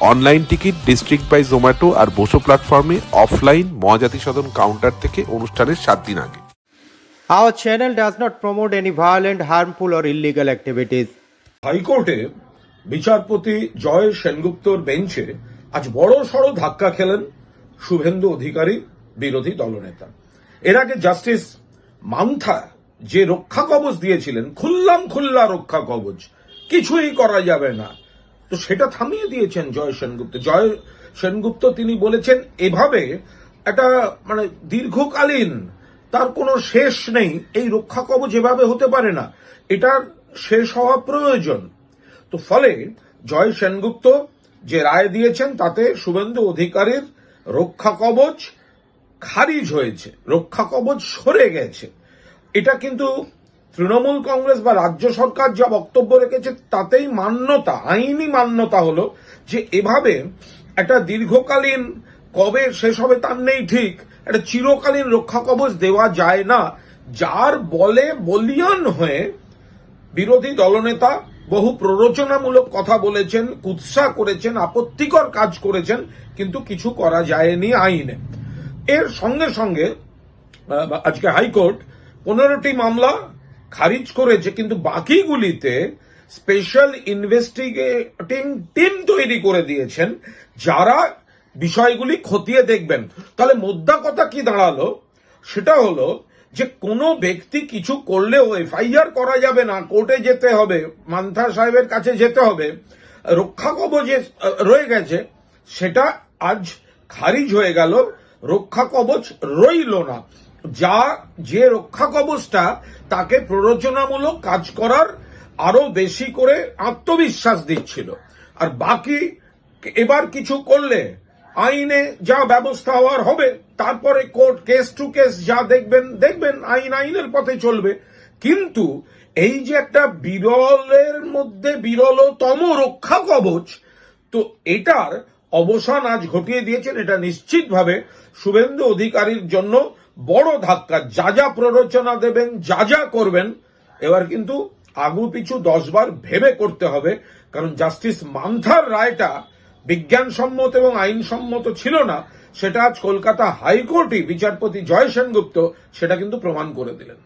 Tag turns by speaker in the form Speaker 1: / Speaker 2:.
Speaker 1: Online ticket District by Zomato আর বসো প্ল্যাটফর্মে offline Mahajati সদন counter থেকে অনুষ্ঠানের সাত দিন আগে।
Speaker 2: Our channel does not promote any violent, harmful, or illegal activities.
Speaker 3: হাইকোর্টে বিচারপতি জয় সেনগুপ্তর বেঞ্চে আজ বড় সড় ধাক্কা খেলেন শুভেন্দু অধিকারী বিরোধী দলনেতা। এর আগে জাস্টিস মান্থা যে রক্ষা কবচ দিয়েছিলেন খুল্লাম খুল্লা রক্ষা কবচ কিছুই করা যাবে না। তো সেটা থামিয়ে দিয়েছেন জয় সেনগুপ্ত। জয় সেনগুপ্ত তিনি বলেছেন, এভাবে একটা মানে দীর্ঘকালীন, তার কোনো শেষ নেই, এই রক্ষা কবচ এভাবে হতে পারে না। এটার শেষ হওয়া প্রয়োজন। তো ফলে জয় সেনগুপ্ত যে রায় দিয়েছেন, তাতে শুভেন্দু অধিকারীর রক্ষা কবচ খারিজ হয়েছে, রক্ষা কবচ সরে গেছে। এটা কিন্তু তৃণমূল কংগ্রেস বা রাজ্য সরকার যা বক্তব্য রেখেছে, তাতেই মান্যতা, আইনি মান্যতা হলো যে এভাবে একটা দীর্ঘকালীন কবে শেষ হবে তার নেই ঠিক, একটা চিরকালীন রক্ষা কবচ দেওয়া যায় না, যার বলে বলিয়ান হয়ে বিরোধী দলনেতা বহু প্ররোচনামূলক কথা বলেছেন, কুৎসা করেছেন, আপত্তিকর কাজ করেছেন, কিন্তু কিছু করা যায়নি আইনে। এর সঙ্গে সঙ্গে আজকে হাইকোর্ট পনেরোটি মামলা খারিজ করেছে, কিন্তু বাকিগুলিতে স্পেশাল ইনভেস্টিগেটিং টিম তৈরি করে দিয়েছেন, যারা বিষয়গুলি খতিয়ে দেখবেন। তাহলে মোদ্দা কথা কি দাঁড়াল? সেটা হলো যে কোনো ব্যক্তি কিছু করলেও এফআইআর করা যাবে না, কোর্টে যেতে হবে, মান্থা সাহেবের কাছে যেতে হবে, রক্ষা কবচে রয়ে গেছে, সেটা আজ খারিজ হয়ে গেল, রক্ষা কবচ রইল না। যা, যে রক্ষা কবচটা তাকে প্ররোচনামূলক কাজ করার আরও বেশি করে আত্মবিশ্বাস দিচ্ছিল। আর বাকি এবার কিছু করলে আইনে যা ব্যবস্থা হওয়ার হবে, তারপরে কোর্ট কেস টু কেস যা দেখবেন দেখবেন আইন আইনের পথে চলবে। কিন্তু এই যে একটা বিরলের মধ্যে বিরলতম রক্ষা কবচ তো এটার অবসান আজ ঘটিয়ে দিয়েছেন, এটা নিশ্চিতভাবে শুভেন্দু অধিকারীর জন্য বড় ধাক্কা। যা যা প্ররোচনা দেবেন, যা যা করবেন, এবার কিন্তু আগু পিছু দশবার ভেবে করতে হবে, কারণ জাস্টিস মান্থার রায়টা বিজ্ঞানসম্মত এবং আইনসম্মত ছিল না, সেটা আজ কলকাতা হাইকোর্টই বিচারপতি জয় সেনগুপ্ত সেটা কিন্তু প্রমাণ করে দিলেন।